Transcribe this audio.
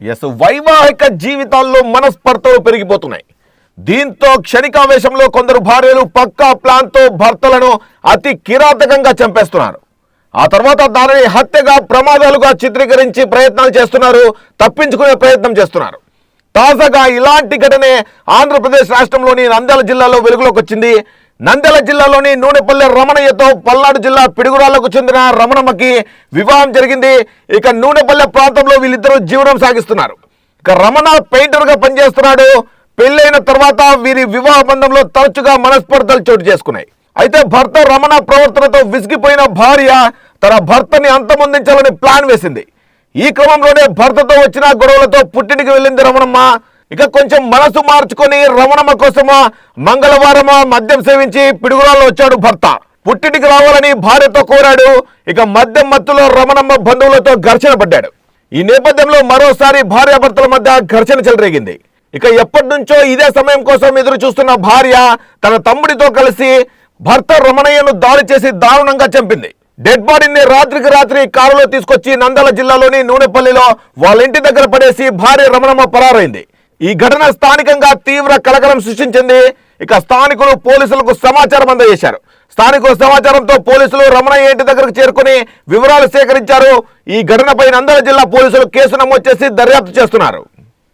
Yes వైవాహిక జీవితాల్లో మనస్పర్ధలు పెరిగిపోతున్నాయి. దీంతో క్షణికావేశంలో కొందరు భార్యలు పక్కా ప్లాన్తో భర్తలను అతి కిరాతకంగా చంపేస్తున్నారు. ఆ తర్వాత దానిని హత్యగా ప్రమాదాలుగా చిత్రీకరించి ప్రయత్నాలు చేస్తున్నారు తప్పించుకునే ప్రయత్నం చేస్తున్నారు. తాజాగా ఇలాంటి ఘటనే ఆంధ్రప్రదేశ్ రాష్ట్రంలోని నంద్యాల జిల్లాలో వెలుగులోకి వచ్చింది. నంద్యాల జిల్లాలోని నూనెపల్లె రమణయ్యతో పల్నాడు జిల్లా పిడుగురాళ్ళకు చెందిన రమణమ్మకి వివాహం జరిగింది. ఇక నూనెపల్లె ప్రాంతంలో వీళ్ళిద్దరూ జీవనం సాగిస్తున్నారు. ఇక రమణ పెయింటర్గా పనిచేస్తున్నాడు. పెళ్ళైన తర్వాత వీరి వివాహ బంధంలో తరచుగా మనస్పర్ధలు చోటు చేసుకున్నాయి. అయితే భర్త రమణ ప్రవర్తనతో విసిగిపోయిన భార్య తన భర్తని అంతమొందించాలని ప్లాన్ వేసింది. ఈ క్రమంలోనే భర్తతో వచ్చిన గొడవలతో పుట్టింటికి వెళ్ళింది రమణమ్మ. ఇక కొంచెం మనసు మార్చుకొని రమణమ్మ కోసమా మంగళవారం మద్యం సేవించి పిడుగురాల్లో వచ్చాడు భర్త. పుట్టింటికి రావాలని భార్యతో కోరాడు. ఇక మద్యం మత్తులో రమణమ్మ బంధువులతో ఘర్షణ పడ్డాడు. ఈ నేపథ్యంలో మరోసారి భార్యాభర్తల మధ్య ఘర్షణ చెలరేగింది. ఇక ఎప్పటి నుంచో ఇదే సమయం కోసం ఎదురు చూస్తున్న భార్య తన తమ్ముడితో కలిసి భర్త రమణయ్యను దాడి చేసి దారుణంగా చంపింది. డెడ్ బాడీని రాత్రికి రాత్రి కారులో తీసుకొచ్చి నందల జిల్లాలోని నూనెపల్లిలో వాళ్ళ ఇంటి దగ్గర పడేసి భార్య రమణమ్మ పరారైంది. ఈ ఘటన స్థానికంగా తీవ్ర కలకలం సృష్టించింది. ఇక స్థానికులు పోలీసులకు సమాచారం అందజేశారు. స్థానికుల సమాచారంతో పోలీసులు రమణయ్య ఇంటి దగ్గరకు చేరుకుని వివరాలు సేకరించారు. ఈ ఘటనపై నంద్యాల జిల్లా పోలీసులు కేసు నమోదు చేసి దర్యాప్తు చేస్తున్నారు.